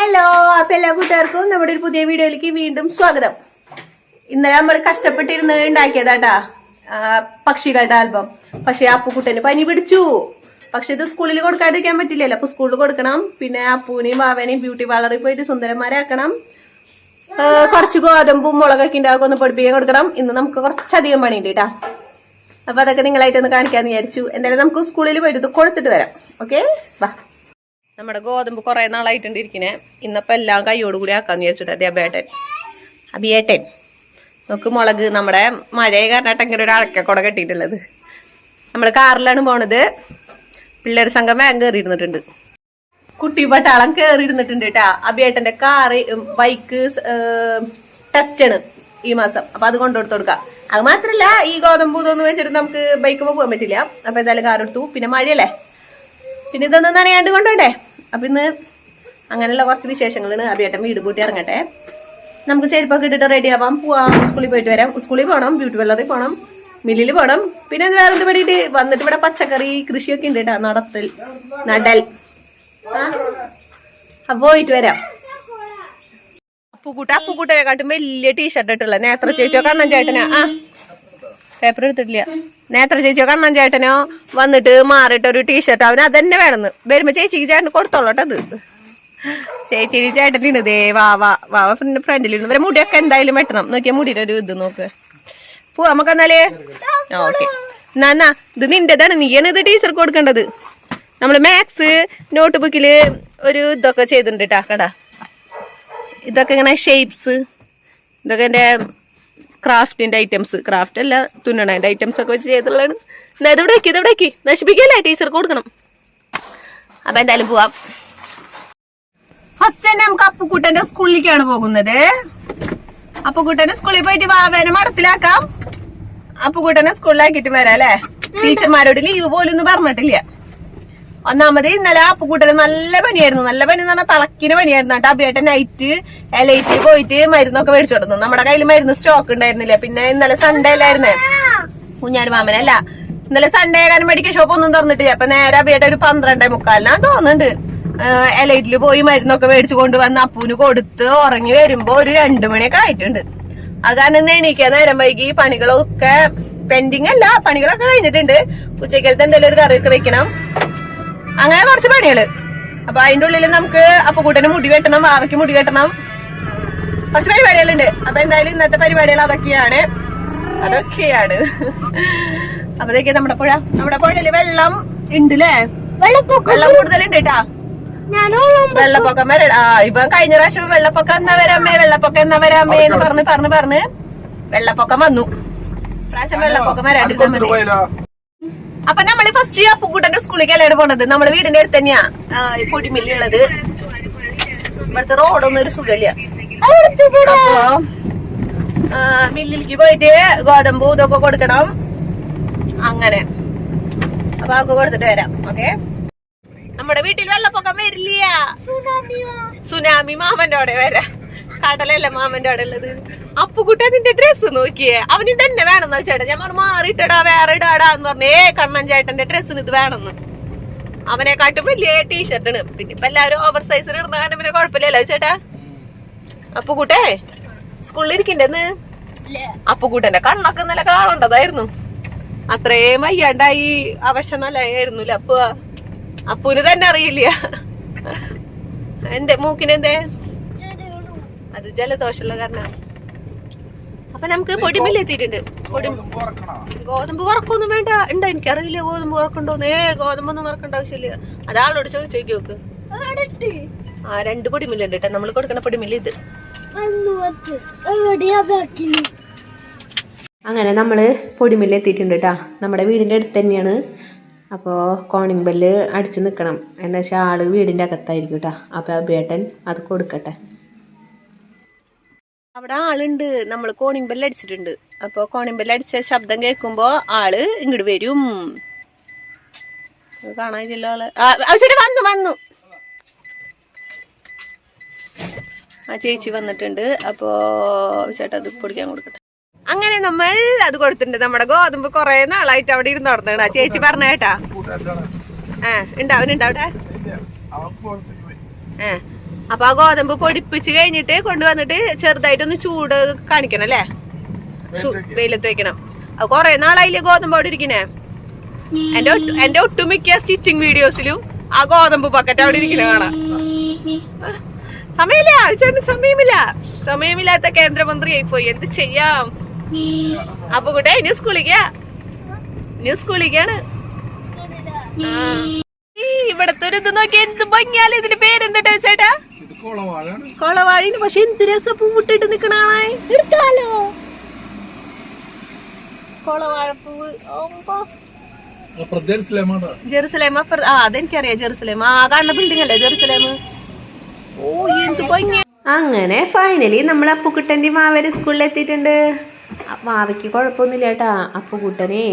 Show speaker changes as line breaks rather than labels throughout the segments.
Hello അപ്പൊ എല്ലാ കൂട്ടുകാർക്കും നമ്മുടെ ഒരു പുതിയ വീഡിയോയിലേക്ക് വീണ്ടും സ്വാഗതം. ഇന്നലെ നമ്മൾ കഷ്ടപ്പെട്ടിരുന്ന് ഉണ്ടാക്കിയതാട്ടാ പക്ഷികളുടെ ആൽബം. പക്ഷെ അപ്പുക്കുട്ടന് പനി പിടിച്ചു. പക്ഷെ ഇത് സ്കൂളിൽ കൊടുക്കാതിരിക്കാൻ പറ്റില്ലല്ലോ. അപ്പൊ സ്കൂളിൽ കൊടുക്കണം. പിന്നെ അപ്പൂനെയും ബാവനെയും ബ്യൂട്ടി പാർലറിൽ പോയിട്ട് സുന്ദരന്മാരാക്കണം. കുറച്ച് ഗോതമ്പും മുളകൊക്കെ ഉണ്ടാകും ഒന്ന് പഠിപ്പിക്കാൻ കൊടുക്കണം. ഇന്ന് നമുക്ക് കുറച്ചധികം പണിയുണ്ട് കേട്ടാ. അപ്പൊ അതൊക്കെ നിങ്ങളായിട്ടൊന്ന് കാണിക്കാന്ന് വിചാരിച്ചു. എന്തായാലും നമുക്ക് സ്കൂളിൽ പോയിട്ട് കൊടുത്തിട്ട് വരാം. ഓക്കെ വാ. നമ്മുടെ ഗോതമ്പ് കുറെ നാളായിട്ടുണ്ട് ഇരിക്കണേ. എല്ലാം കൈയോട് കൂടി ആക്കാന്ന് വിചാരിച്ചിട്ട് അതെ അബേട്ടൻ അബിയേട്ടൻ നോക്ക് മുളക് നമ്മുടെ മഴയെ കാരണമായിട്ട് ഒരു ഒരു അഴക്കക്കുട കെട്ടിയിട്ടുള്ളത്. നമ്മുടെ കാറിലാണ് പോണത്. പിള്ളേർ സംഘം വേഗം കയറിയിരുന്നിട്ടുണ്ട് കുട്ടി പട്ടാളം കയറിയിരുന്നിട്ടുണ്ട് കേട്ടാ അബിയേട്ടന്റെ കാറ് ബൈക്ക് ടെസ്റ്റ് ആണ് ഈ മാസം. അപ്പൊ അത് കൊണ്ടുകൊടുത്ത് കൊടുക്കാം. അത് മാത്രല്ല ഈ ഗോതമ്പ് ഇതൊന്നും വെച്ചിട്ട് നമുക്ക് ബൈക്ക് പോകാൻ പറ്റില്ല. അപ്പൊ എന്തായാലും കാർ എടുത്തു. പിന്നെ മഴയല്ലേ? പിന്നെ ഇതൊന്നും നനയാണ്ട് കൊണ്ടോട്ടെ അപ്പൊ ഇന്ന് അങ്ങനെയുള്ള കുറച്ച് വിശേഷങ്ങളാണ് അഭിയേട്ടൻ വീട് കൂട്ടി ഇറങ്ങട്ടെ. നമുക്ക് ചെരുപ്പൊക്കെ ഇട്ടിട്ട് റെഡി ആവാം. പോവാം. സ്കൂളിൽ പോയിട്ട് വരാം. സ്കൂളിൽ പോകണം ബ്യൂട്ടി പാർലറിൽ പോകണം മില്ലിൽ പോകണം പിന്നെ വേറെ എന്ത് പണിയിട്ട് വന്നിട്ട് ഇവിടെ പച്ചക്കറി കൃഷിയൊക്കെ ഉണ്ട് കേട്ടോ നടത്തൽ നടൽ. ആ? അപ്പൊ പോയിട്ട് വരാം. അപ്പുകൂട്ട അപ്പുകൂട്ടനെ കാട്ടും വലിയ ടീഷർട്ട് ഇട്ടുള്ള നേത്ര ചേച്ചിയോ കണ്ണൻ ചേട്ടനാ? ആ. പേപ്പർ എടുത്തിട്ടില്ല. നേത്ര ചേച്ചിയോ കണ്ണൻ ചേട്ടനോ വന്നിട്ട് മാറിയിട്ട് ഒരു ടീഷർട്ട് അവന് അതന്നെ വേണമെന്ന്. വരുമ്പോ ചേച്ചിക്ക് ചേട്ടന് കൊടുത്തോളട്ടെ അത്. ചേച്ചി ചേട്ടനുണ്ട് ദേ വാ വാ വാ ഫ്രണ്ട് ഫ്രണ്ടിൽ ഇരുന്ന്. ഇവരെ മുടിയൊക്കെ എന്തായാലും വെട്ടണം. നോക്കിയാ മുടിയുടെ ഒരു ഇത് നോക്ക്. പോവാ നമുക്ക് എന്നാലേ? ഓക്കെ. എന്നാ ഇത് നിന്റേതാണ്. നീയാണ് ഇത് ടീച്ചർക്ക് കൊടുക്കേണ്ടത്. നമ്മൾ മാത്സ് നോട്ട് ബുക്കിൽ ഒരു ഇതൊക്കെ ചെയ്തിട്ടുണ്ട് കേട്ടാ കടാ ഇതൊക്കെ ഇങ്ങനെ ഷേപ്സ് ഇതൊക്കെ എന്റെ ക്രാഫ്റ്റിന്റെ ഐറ്റംസ്. ക്രാഫ്റ്റ് അല്ല തുന്നണതിന്റെ ഐറ്റംസ് ഒക്കെ വെച്ച് ചെയ്തുള്ളതാണ് എന്നാ ഇതെവിടെ വെക്കി ഇതെവിടെ വെക്കി നശിപ്പിക്കല്ലേ ടീച്ചർക്ക് കൊടുക്കണം. അപ്പൊ എന്തായാലും പോവാം. ഫസ്റ്റ് തന്നെ നമുക്ക് അപ്പുക്കുട്ടന്റെ സ്കൂളിലേക്കാണ് പോകുന്നത്. അപ്പുക്കുട്ടന്റെ സ്കൂളിൽ പോയിട്ട് വാവേനെ മടത്തിലാക്കാം അപ്പുക്കുട്ടനെ സ്കൂളിലാക്കിയിട്ട് വരാം അല്ലേ? ടീച്ചർമാരോട് ലീവ് പോലും ഒന്നും പറഞ്ഞിട്ടില്ല. ഒന്നാമത് ഇന്നലെ അപ്പുകൂട്ടന് നല്ല പനിയായിരുന്നു. നല്ല പനി എന്ന് പറഞ്ഞാൽ തളക്കിന് പനിയായിരുന്നു കേട്ടോ. അബിയേട്ടൻ നൈറ്റ് എലൈറ്റ് പോയിട്ട് മരുന്നൊക്കെ മേടിച്ചു കൊടുത്തു. നമ്മുടെ കയ്യിൽ മരുന്ന് സ്റ്റോക്ക് ഉണ്ടായിരുന്നില്ല. പിന്നെ ഇന്നലെ സൺഡേ അല്ലായിരുന്നേ? കുഞ്ഞാൻ മാമനല്ല ഇന്നലെ സൺഡേ കാരണം മെഡിക്കൽ ഷോപ്പ് ഒന്നും തുറന്നിട്ടില്ല. അപ്പൊ നേരെ അബിയേട്ടൻ ഒരു പന്ത്രണ്ടേ മുക്കാലിനാ തോന്നുന്നുണ്ട്. എലൈറ്റിൽ പോയി മരുന്നൊക്കെ മേടിച്ചു കൊണ്ടുവന്ന് അപ്പൂന് കൊടുത്ത് ഉറങ്ങി വരുമ്പോ ഒരു രണ്ടു മണിയൊക്കെ ആയിട്ടുണ്ട്. അത് കാരണം എണീക്കാൻ നേരം വൈകി. പണികളൊക്കെ പെൻഡിങ് അല്ല. പണികളൊക്കെ കഴിഞ്ഞിട്ടുണ്ട്. ഉച്ചക്കലത്തെ എന്തെങ്കിലും ഒരു കറിയൊക്കെ വെക്കണം. അങ്ങനെ കുറച്ച് പണികൾ. അപ്പൊ അതിന്റെ ഉള്ളിൽ നമുക്ക് അപ്പുകൂട്ടന് മുടി വെട്ടണം വാവയ്ക്ക് മുടി വെട്ടണം. കുറച്ച് പരിപാടികളുണ്ട്. അപ്പൊ എന്തായാലും ഇന്നത്തെ പരിപാടികൾ അതൊക്കെയാണ്. അതൊക്കെയാണ്. അപ്പത്തേക്ക് നമ്മുടെ പുഴ. നമ്മുടെ പുഴയിൽ വെള്ളം ഉണ്ട് ല്ലേ വെള്ളം കൂടുതലുണ്ട് കേട്ടാ. വെള്ളപ്പൊക്കം വരെ ആ ഇപ്പൊ കഴിഞ്ഞ പ്രാവശ്യം വെള്ളപ്പൊക്കം എന്നാ വരാമേ വെള്ളപ്പൊക്കം എന്നാ വരാമേ എന്ന് പറഞ്ഞ് പറഞ്ഞ് പറഞ്ഞ് വെള്ളപ്പൊക്കം വന്നു. പ്രാവശ്യം വെള്ളപ്പൊക്കം വരാണ്ടിരുന്നാ മതി. അപ്പൊ നമ്മൾ ഫസ്റ്റ് അപ്പുക്കുട്ടന്റെ സ്കൂളിലേക്ക് അല്ലാണ് പോണത്? നമ്മുടെ വീടിന്റെ അടുത്ത് തന്നെയാ പൊടിമില്ലുള്ളത് ഇവിടുത്തെ റോഡൊന്നും ഒരു സുഖമില്ല. മില്ലിലേക്ക് പോയിട്ട് ഗോതമ്പ് ഇതൊക്കെ കൊടുക്കണം. അങ്ങനെ. അപ്പൊ അതൊക്കെ കൊടുത്തിട്ട് വരാം. ഓക്കെ? നമ്മുടെ വീട്ടിൽ വെള്ളപ്പൊക്കം വരില്ല. സുനാമി മാമന്റെ അവിടെ വരാം. കടലല്ല മാമന്റെ അവിടെ ഉള്ളത് അപ്പുകുട്ടി നിന്റെ ഡ്രസ്സ് നോക്കിയേ. അവന് തന്നെ വേണമെന്ന് ചേട്ടാ. ഞാൻ പറഞ്ഞു മാറിയിട്ടടാ വേറെ ഇടാടാ എന്ന് ഏ കണ്ണൻ ചേട്ടന്റെ ഡ്രസ്സിന് ഇത് വേണമെന്ന്. അവനെ കാട്ടും വലിയ ടീഷർട്ടാണ് പിന്നെ ഇപ്പൊ എല്ലാവരും ഓവർ സൈസ് ഇടുന്ന കാരണം പിന്നെ കുഴപ്പമില്ലല്ലോ ചേട്ടാ. അപ്പുകൂട്ടേ സ്കൂളിൽ ഇരിക്കണ്ടെന്ന് അപ്പുകൂട്ടന്റെ കണ്ണൊക്കെ നല്ല കാണണ്ടതായിരുന്നു കാണേണ്ടതായിരുന്നു അത്രയും വയ്യാണ്ടായി. അവശനല്ലായിരുന്നില്ല അപ്പു അപ്പുവിന് തന്നെ അറിയില്ല. എന്റെ മൂക്കിനെന്തേ? അത് ജലദോഷമുള്ള കാരണമാണ്. അപ്പൊ നമുക്ക് പൊടിമില്ല എത്തിയിട്ടുണ്ട്. പൊടി ഗോതമ്പ് കുറക്കൊന്നും വേണ്ട. ഉണ്ടോ? എനിക്കറിയില്ല. ഗോതമ്പ് കുറക്കുണ്ടോന്ന് ഏ ഗോതമ്പൊന്നും കുറക്കേണ്ട ആവശ്യമില്ല. അതാളോട് ചോദിച്ചു നോക്ക്. ആ രണ്ട് പൊടിമില്ലുണ്ട് കേട്ടോ. നമ്മൾ കൊടുക്കണ പൊടിമില്ല ഇത്. അങ്ങനെ നമ്മൾ പൊടിമില്ല എത്തിയിട്ടുണ്ട് കേട്ടോ. നമ്മുടെ വീടിന്റെ അടുത്ത് തന്നെയാണ്. അപ്പോൾ കോണിംഗ് ബെല്ല് അടിച്ച് നിൽക്കണം എന്താ വെച്ചാൽ ആൾ വീടിന്റെ അകത്തായിരിക്കും കേട്ടോ. അപ്പോൾ ബേട്ടൻ അത് കൊടുക്കട്ടെ. അവിടെ ആളുണ്ട്. നമ്മൾ കോണിംഗ് ബെല്ല് അടിച്ചിട്ടുണ്ട്. അപ്പോൾ കോണിംഗ് ബെല്ല് അടിച്ച ശബ്ദം കേൾക്കുമ്പോൾ ആൾ ഇങ്ങോട്ട് വരും. കാണാനില്ലല്ലോ ആൾ. ആ ആ, വന്നു വന്നു. ആ ചേച്ചി വന്നിട്ടുണ്ട്. അപ്പോ ചേട്ടാ അത് പൊടിക്കാൻ കൊടുക്കട്ടെ. അങ്ങനെ നമ്മൾ അത് കൊടുത്തിട്ടുണ്ട്. നമ്മുടെ ഗോതമ്പ് കുറെ നാളായിട്ട് അവിടെ ഇരുന്ന് നടന്നാണ് ആ ചേച്ചി പറഞ്ഞ കേട്ടാ ഏ ഉണ്ടാവനുണ്ട് അവിടെ? ഏ അപ്പൊ ആ ഗോതമ്പ് പൊടിപ്പിച്ച് കഴിഞ്ഞിട്ട് കൊണ്ടുവന്നിട്ട് ചെറുതായിട്ടൊന്ന് ചൂട് കാണിക്കണം അല്ലേ? വെയിലത്ത് വെക്കണം. കൊറേ നാളായില്ലേ ഗോതമ്പ് അവിടെ ഇരിക്കണേ? എന്റെ എന്റെ ഒട്ടുമിക്ക സ്റ്റിച്ചിങ് വീഡിയോസിലും ആ ഗോതമ്പ് ബക്കറ്റ് അവിടെ ഇരിക്കണ കാണാം. സമയമില്ല ചേട്ടന് സമയമില്ല. സമയമില്ലാത്ത കേന്ദ്രമന്ത്രിയായി പോയി. എന്ത് ചെയ്യാം? അപ്പൊ കൂട്ടെ ഇനി സ്കൂളിക്കാ ഇനി സ്കൂളിക്കാണ് ആ. ഇവിടത്തെ ഒരു ഇത് നോക്കി എന്ത് ഭംഗിയാലും ഇതിന്റെ പേരെന്തിട്ടാ ചേട്ടാ? കൊളവാഴിന് പക്ഷെ എന്ത് രസം പൂവിട്ടിട്ട് നിക്കണാണേ എടുത്താലോ? കൊളവാഴപ്പൂവ്. ഓമ്പോ
പ്രദേശമാണ്
ജെറുസലേം അപ്പുറ ആ അതെനിക്കറിയാം ജെറുസലേം. ആ കാണുന്ന ബിൽഡിംഗ് അല്ലേ ജെറുസലേം? ഓ എന്ത് ഭംഗി അങ്ങനെ ഫൈനലി നമ്മൾ അപ്പുക്കുട്ടന്റെ മാവേര് സ്കൂളിൽ എത്തിയിട്ടുണ്ട്. മാവയ്ക്ക് കുഴപ്പമൊന്നുമില്ല കേട്ടാ. അപ്പുക്കുട്ടനെ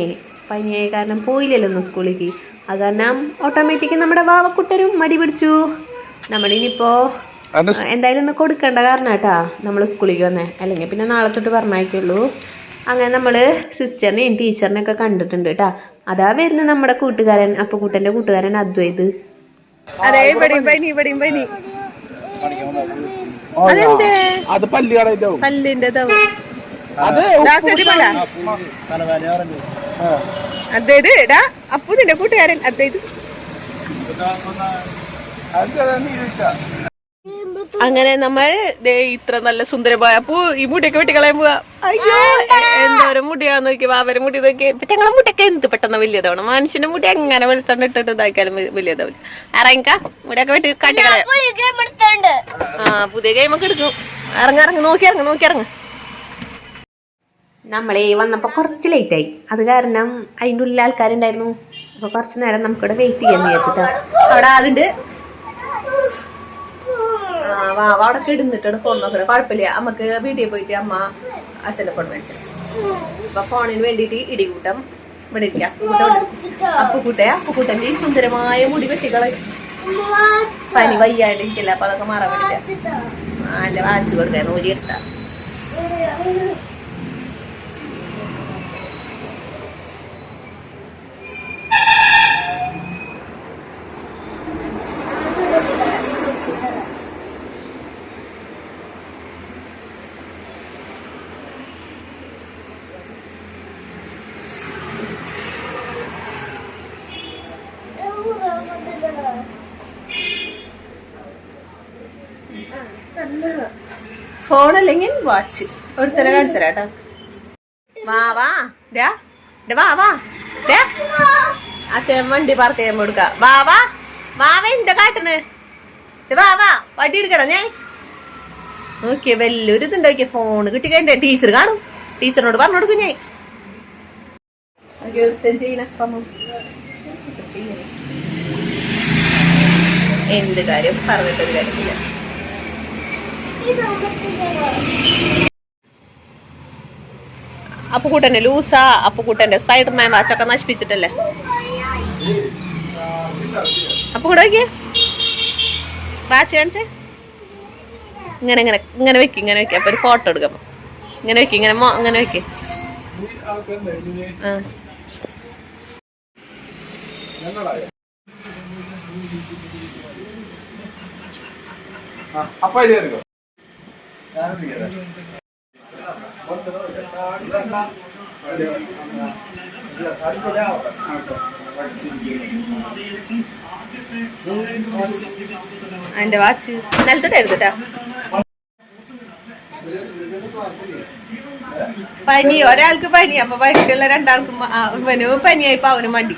പനിയായ കാരണം പോയില്ലല്ലോ ഒന്നും സ്കൂളിലേക്ക് അത് കാരണം ഓട്ടോമാറ്റിക് നമ്മുടെ വാവക്കുട്ടരും മടി പിടിച്ചു. നമ്മളിനിപ്പോ എന്തായാലും ഒന്ന് കൊടുക്കേണ്ട കാരണം കേട്ടാ നമ്മൾ സ്കൂളിലേക്ക് വന്നേ. അല്ലെങ്കിൽ പിന്നെ നാളെ തൊട്ട് പറഞ്ഞയക്കുള്ളൂ. അങ്ങനെ നമ്മൾ സിസ്റ്ററിനെയും ടീച്ചറിനെയും ഒക്കെ കണ്ടിട്ടുണ്ട് കേട്ടാ അതാ വരുന്നത് നമ്മുടെ കൂട്ടുകാരൻ അപ്പൊ കൂട്ടന്റെ കൂട്ടുകാരൻ അദ്വൈത്. അതെ ഇവിടെയും പനി ഇവിടെയും പനി അതെന്തേ?
അത്
പല്ലിന്റെ
അത്
അദ്വൈത് എടാ അപ്പു നിന്റെ കൂട്ടുകാരൻ അദ്വൈത് അങ്ങനെ നമ്മൾ ദേ ഇത്ര നല്ല സുന്ദരമായ അപ്പൂ ഈ മുടിയൊക്കെ വെട്ടിക്കളയാൻ പോവാ അയ്യോ എന്തോരം മുടിയാന്ന് നോക്കി ബാബരെ മുടി നോക്കി ഞങ്ങളെ മുടിയൊക്കെ എന്ത് പെട്ടെന്ന് വലിയതാവണം മനുഷ്യന്റെ മുടി എങ്ങനെ വെളുത്തോണ്ട് ഇട്ടിട്ട് ഇതാക്കിയാലും വലിയതാവില്ല ഇറങ്ങിക്ക മുടിയൊക്കെ വെട്ടി കാട്ടിക്കളയാം ആ പുതിയ ഗെയിമൊക്കെ എടുക്കും ഇറങ്ങി ഇറങ്ങി നോക്കി ഇറങ്ങി നോക്കി ഇറങ്ങ. നമ്മളേ വന്നപ്പോൾ കുറച്ച് ലേറ്റായി അത് കാരണം അതിന്റെ ഉള്ളിൽ ആൾക്കാരുണ്ടായിരുന്നു. അപ്പോൾ കുറച്ച് നേരം നമുക്കിവിടെ വെയിറ്റ് ചെയ്യാന്ന് വിചാരിച്ചിട്ടോ. അവിടെ ആളുണ്ട്. അവിടെ കിടന്നിട്ടാണ് ഫോൺ നോക്കുന്നത് കുഴപ്പമില്ല. നമുക്ക് വീട്ടിൽ പോയിട്ട് അമ്മ അച്ഛന്റെ ഫോൺ മേടിച്ചു. അപ്പൊ ഫോണിന് വേണ്ടിയിട്ട് ഇടികൂട്ടം ഇവിടെ ഇരിക്കാം. അപ്പുകൂട്ടം അപ്പുക്കൂട്ടന്റെ സുന്ദരമായ മുടി വെട്ടികളെ പനി വയ്യാണ്ടിരിക്കില്ല അപ്പൊ അതൊക്കെ മാറാൻ വേണ്ടിട്ട്. ആ എന്റെ വാച്ച് കൊടുക്കാൻ ഊരി എടുത്താ. ഫോൺ അല്ലെങ്കിൽ വാച്ച് ഒരു കാണിച്ചു തരാട്ടാ വാ വാ. ഡാ വാ വാ. ഡാ വണ്ടി പാർക്ക് ചെയ്യാൻ കൊടുക്ക വാ വാ. വാവ എന്താ കാട്ടണ് വാ വാ. വണ്ടി എടുക്കണം ഞാൻ? നോക്കിയ വലിയൊരു ഇതുണ്ട് നോക്കിയ ഫോൺ കിട്ടി കഴിഞ്ഞ ടീച്ചർ കാണും. ടീച്ചറിനോട് പറഞ്ഞു കൊടുക്കും ഞാൻ. ചെയ്യണ. എന്ത് കാര്യം പറഞ്ഞിട്ടൊരു കാര്യമില്ല. അപ്പുകൂട്ടന്റെ ലൂസാ അപ്പുകൂട്ടന്റെ സ്പൈഡർമാൻ വാച്ചൊക്കെ നശിപ്പിച്ചിട്ടല്ലേ? അപ്പുകൂടെ വാച്ച് കാണിച്ചേ. ഇങ്ങനെ ഇങ്ങനെ ഇങ്ങനെ വെക്കി ഇങ്ങനെ വെക്കി. അപ്പൊ ഒരു ഫോട്ടോ എടുക്കാം. ഇങ്ങനെ വെക്കി ഇങ്ങനെ ഇങ്ങനെ വെക്കി. ആ.
അപ്പൊ
അതിന്റെ വാച്ച് നിലത്തിട്ട് എടുത്തിട്ടാ പനി ഒരാൾക്ക് പനി അപ്പൊ പനിക്കുള്ള രണ്ടാൾക്കും ആ, ഇവന് പനിയായിപ്പോ അവന് മടി.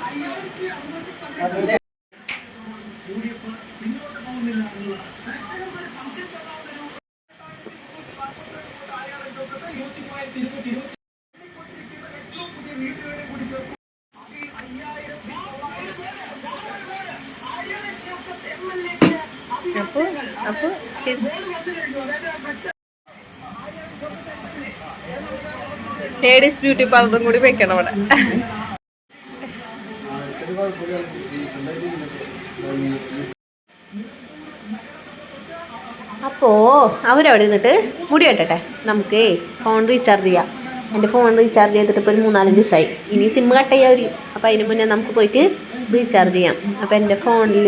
അപ്പൊ അപ്പൊ ലേഡീസ് ബ്യൂട്ടി പാർലറും കൂടി വെക്കണം അവിടെ. അപ്പോ അവരവിടെ നിന്നിട്ട് മുടി വെട്ടട്ടെ. നമുക്ക് ഫോൺ റീചാർജ് ചെയ്യാം. എന്റെ ഫോൺ റീചാർജ് ചെയ്തിട്ട് ഇപ്പോൾ ഒരു മൂന്നാലഞ്ച് ദിവസമായി ഇനി സിം കട്ട് ചെയ്യാൻ ഒരു അപ്പോൾ അതിന് മുന്നേ നമുക്ക് പോയിട്ട് റീചാർജ് ചെയ്യാം. അപ്പോൾ എന്റെ ഫോണിൽ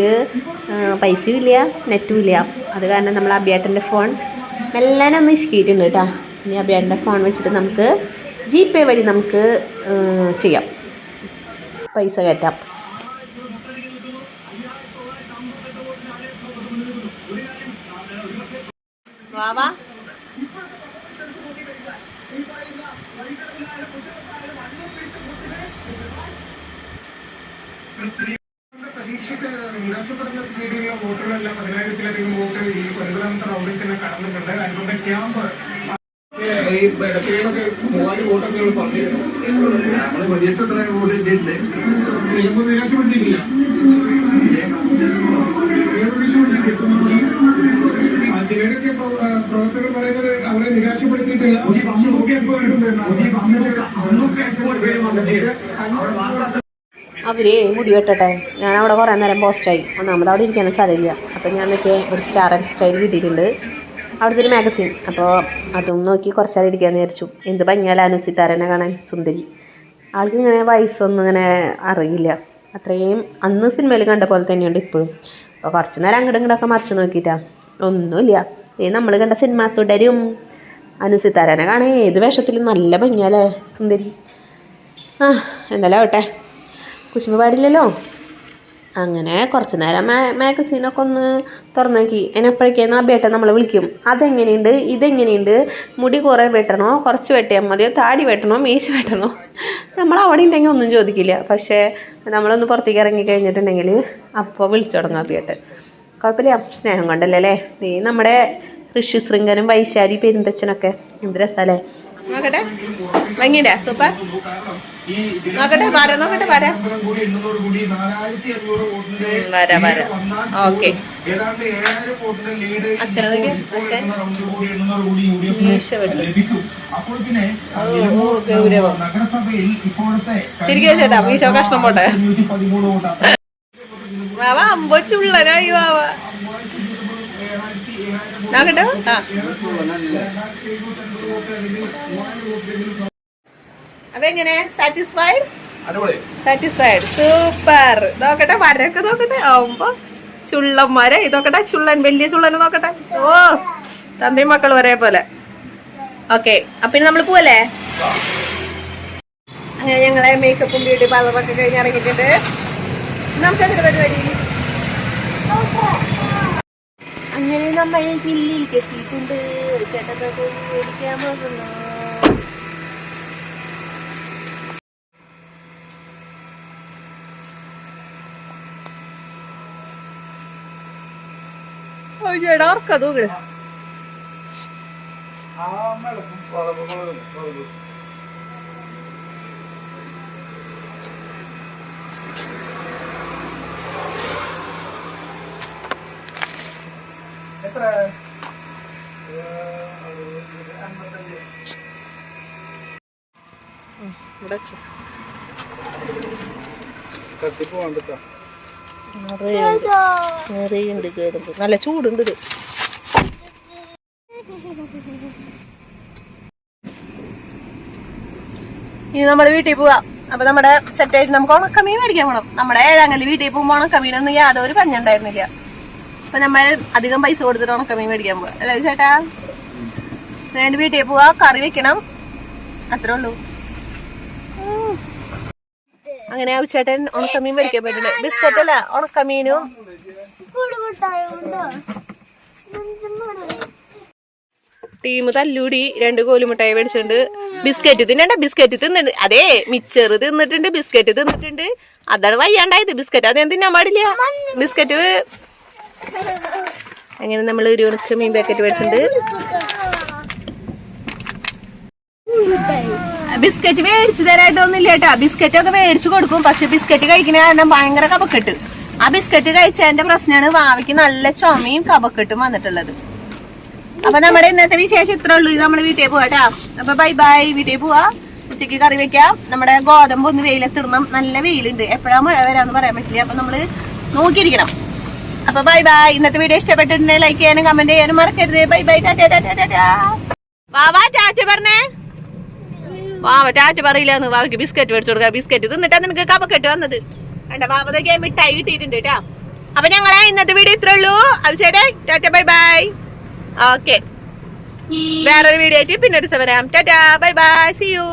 പൈസയും ഇല്ല നെറ്റും ഇല്ല അത് കാരണം നമ്മൾ അബിയേട്ടന്റെ ഫോൺ മെല്ലനെ ഒന്ന് ഇഷ്കിയിട്ടുണ്ട് കേട്ടോ. ഇനി അബിയേട്ടന്റെ ഫോൺ വെച്ചിട്ട് നമുക്ക് ജി പേ വഴി നമുക്ക് ചെയ്യാം. പൈസ കയറ്റാം. വാ വാ.
പ്രതീക്ഷിച്ച് നിരാശപ്പെടുന്ന രീതിയിലുള്ള വോട്ടുകളെല്ലാം പതിനായിരത്തിലധികം വോട്ട് ഈ പതിനാമത്തെ റൗണ്ടിൽ തന്നെ കടന്നിട്ടുണ്ട് അതുകൊണ്ട് ക്യാമ്പ് ഈ ഇടയ്ക്കിടയ്ക്കൊക്കെ മൂവായിരം വോട്ടൊക്കെ പറഞ്ഞിരുന്നു നമ്മൾ പ്രതീക്ഷത്ര വോട്ട് ഇട്ടിട്ടുണ്ട് ക്യാമ്പ് നിരാശപ്പെട്ടിട്ടില്ല ചിലരൊക്കെ പ്രവർത്തകർ പറയുന്നത് അവരെ നിരാശപ്പെടുത്തിയിട്ടില്ല
അവർ മുടി വെട്ടട്ടെ. ഞാൻ അവിടെ കുറേ നേരം പോസ്റ്റായി ഒന്നാമത് അവിടെ ഇരിക്കാൻ സ്ഥലമില്ല അപ്പോൾ ഞാൻ നോക്കിയ ഒരു സ്റ്റാർ ആൻഡ് സ്റ്റൈൽ കിട്ടിയിട്ടുണ്ട്. അവിടുത്തെ ഒരു മാഗസിൻ അപ്പോൾ അതും നോക്കി കുറച്ചാൽ ഇരിക്കാമെന്ന് വിചാരിച്ചു. എന്ത് ഭംഗിയാല അനുസിത്താരനെ കാണാൻ? സുന്ദരി. ആൾക്ക് ഇങ്ങനെ വയസ്സൊന്നും ഇങ്ങനെ അറിയില്ല. അത്രയും അന്ന് സിനിമയിൽ കണ്ട പോലെ തന്നെയുണ്ട് ഇപ്പോഴും. അപ്പോൾ കുറച്ച് നേരം അങ്ങോട്ടും ഇങ്ങോട്ടൊക്കെ മറിച്ച് നോക്കിയിട്ടാണ് ഒന്നുമില്ല. ഈ നമ്മൾ കണ്ട സിനിമ തുടരും. അനുസിത്താരനെ കാണാൻ ഏത് വേഷത്തിലും നല്ല ഭംഗിയാലേ സുന്ദരി. ആ എന്തായാലും ആവട്ടെ. കുശുമ്പ് പാടില്ലല്ലോ? അങ്ങനെ കുറച്ച് നേരം മാ മാഗസീനൊക്കെ ഒന്ന് തുറന്നു നോക്കി ആ ബേട്ട നമ്മളെ വിളിക്കും. അതെങ്ങനെയുണ്ട്? ഇതെങ്ങനെയുണ്ട്? മുടി കുറേ വെട്ടണോ? കുറച്ച് വെട്ടിയാൽ മതിയോ? താടി വെട്ടണോ? മീശ വെട്ടണോ? നമ്മൾ അവിടെ ഉണ്ടെങ്കിൽ ഒന്നും ചോദിക്കില്ല. പക്ഷേ നമ്മളൊന്ന് പുറത്തേക്ക് ഇറങ്ങി കഴിഞ്ഞിട്ടുണ്ടെങ്കിൽ അപ്പോൾ വിളിച്ചു തുടങ്ങാം അബിയേട്ടൻ കുഴപ്പമില്ല. സ്നേഹം കൊണ്ടല്ലേ അല്ലേ? നീ നമ്മുടെ ഋഷി ശൃംഗനും വൈശാലി പെരുന്തച്ഛനൊക്കെ എന്ത് രസമല്ലേ
നോക്കട്ടെ. ഭംഗിയുടെ സൂപ്പർ. നോക്കട്ടെ വര നോക്കട്ടെ വരാം. വരാം വര. ഓക്കെ. ഗൗരവം. ശരിക്കും ചേട്ടാ മീശോ കഷ്ണം പോട്ടെ. വാവ അമ്പച്ചുള്ളനായി വാവ നോക്കട്ടെ. ആ. അതെങ്ങനെ? സാറ്റിസ്ഫൈഡ് സാറ്റിസ്ഫൈഡ് സൂപ്പർ നോക്കട്ടെ വരൊക്കെ നോക്കട്ടെ. ആവുമ്പോ ചുള്ളന്മാരെ ഇതൊക്കട്ടെ ചുള്ളൻ വലിയ ചുള്ളനെ നോക്കട്ടെ. ഓ തന്തയും മക്കൾ ഒരേ പോലെ ഓക്കെ അപ്പൊ ഇനി നമ്മൾ പോവല്ലേ? അങ്ങനെ ഞങ്ങളെ മേക്കപ്പും ബ്യൂട്ടി പാർലറൊക്കെ കഴിഞ്ഞ് ഇറങ്ങിയിട്ടുണ്ട്. നമുക്ക് അതിന്റെ പരിപാടി?
അങ്ങനെ നമ്മൾ ദില്ലിയിലേക്ക് എത്തിയിട്ടുണ്ട് ചേട്ടൻ മേടിക്കാൻ പോകുന്നു.
ഓ ചേട്ടാ ഉറക്ക എത്ര? ഇവിടെ.
തട്ടിപ്പ് വേണ്ടിട്ടാ
നിറയുണ്ട് ഗോതമ്പ് നല്ല ചൂടുണ്ട് ഇത്. ഇനി നമ്മുടെ വീട്ടിൽ പോവാം. അപ്പൊ നമ്മുടെ സെറ്റായിട്ട് നമുക്ക് ഉണക്കമീൻ മേടിക്കാൻ പോണം. നമ്മുടെ ഏഴാങ്കൽ വീട്ടിൽ പോകുമ്പോൾ ഉണക്കമീനൊന്നും യാതൊരു പഞ്ഞുണ്ടായിരുന്നില്ല. അപ്പൊ നമ്മൾ അധികം പൈസ കൊടുത്തിട്ട് ഉണക്കമീൻ മേടിക്കാൻ പോവാ. അല്ലേ ചേട്ടാ? വേണ്ടി വീട്ടിൽ പോവാ. കറി വെക്കണം. അത്രേ ഉള്ളൂ. അങ്ങനെ ആ ചേട്ടൻ ഉണക്കമീൻ മേടിക്കാൻ പറ്റുന്നത് ബിസ്ക്കറ്റ് അല്ല ഉണക്കമീനും. ടീം തല്ലൂടി രണ്ട് കോലുമിട്ടായി മേടിച്ചിട്ടുണ്ട്. ബിസ്ക്കറ്റ് തിന്നണ്ട ബിസ്ക്കറ്റ് തിന്നിട്ട് അതെ മിച്ചർ തിന്നിട്ടുണ്ട് ബിസ്ക്കറ്റ് തിന്നിട്ടുണ്ട്. അതാണ് വയ്യാണ്ടായത്. ബിസ്ക്കറ്റ് അതേ തിന്നാൻ പാടില്ല? ബിസ്ക്കറ്റ്. അങ്ങനെ നമ്മൾ ഒരു ഉണക്ക മീൻ പാക്കറ്റ് മേടിച്ചിട്ടുണ്ട്. ബിസ്ക്കറ്റ് മേടിച്ചു തരായിട്ടൊന്നുമില്ല കേട്ടോ. ബിസ്ക്കറ്റ് ഒക്കെ മേടിച്ചു കൊടുക്കും. പക്ഷെ ബിസ്ക്കറ്റ് കഴിക്കുന്ന കാരണം ഭയങ്കര കപക്കെട്ട് ആ ബിസ്ക്കറ്റ് കഴിച്ചതിന്റെ പ്രശ്നമാണ് വാവയ്ക്ക് നല്ല ചുമയും കപക്കെട്ടും വന്നിട്ടുള്ളത്. അപ്പൊ നമ്മുടെ ഇന്നത്തെ വിശേഷം ഇത്രേ ഉള്ളൂ. ഇത് നമ്മുടെ വീട്ടിൽ പോവാട്ടാ അപ്പൊ ബൈ ബൈ. വീട്ടിൽ പോവാ. ഉച്ചയ്ക്ക് കറി വെക്കാം. നമ്മുടെ ഗോതമ്പ് ഒന്ന് വെയിലത്തിടണം നല്ല വെയിലുണ്ട്. എപ്പോഴാ മഴ വരാന്ന് പറയാൻ പറ്റില്ല. അപ്പൊ നമ്മൾ നോക്കിയിരിക്കണം. അപ്പൊ ബൈ ബൈ. ഇന്നത്തെ വീഡിയോ ഇഷ്ടപ്പെട്ടിട്ടുണ്ടെങ്കിൽ ലൈക്ക് ചെയ്യാനും കമന്റ് ചെയ്യാനും മറക്കരുത്. Bye bye. Tata tata tata. വാവാ ടാറ്റ പറഞ്ഞേ. വാവ ടാറ്റ പറയില്ലെന്ന് വാവയ്ക്ക് ബിസ്ക്കറ്റ് മേടിച്ചു കൊടുക്കുക ബിസ്ക്കറ്റ് തിന്നിട്ടാ നിനക്ക് കപക്കെട്ട് വന്നത്. കണ്ട വാവതൊക്കെ മിഠായി കിട്ടിയിട്ടുണ്ട് കേട്ടാ അപ്പൊ ഞങ്ങളെ ഇന്നത്തെ വീഡിയോ ഇത്രേ ഉള്ളൂ. അത് ചേട്ടേ ടാറ്റ ബൈ ബൈ ഓക്കെ വേറൊരു വീഡിയോ ആയിട്ട് പിന്നെ ഒരു ദിവസം വരാം. Tata bye bye see you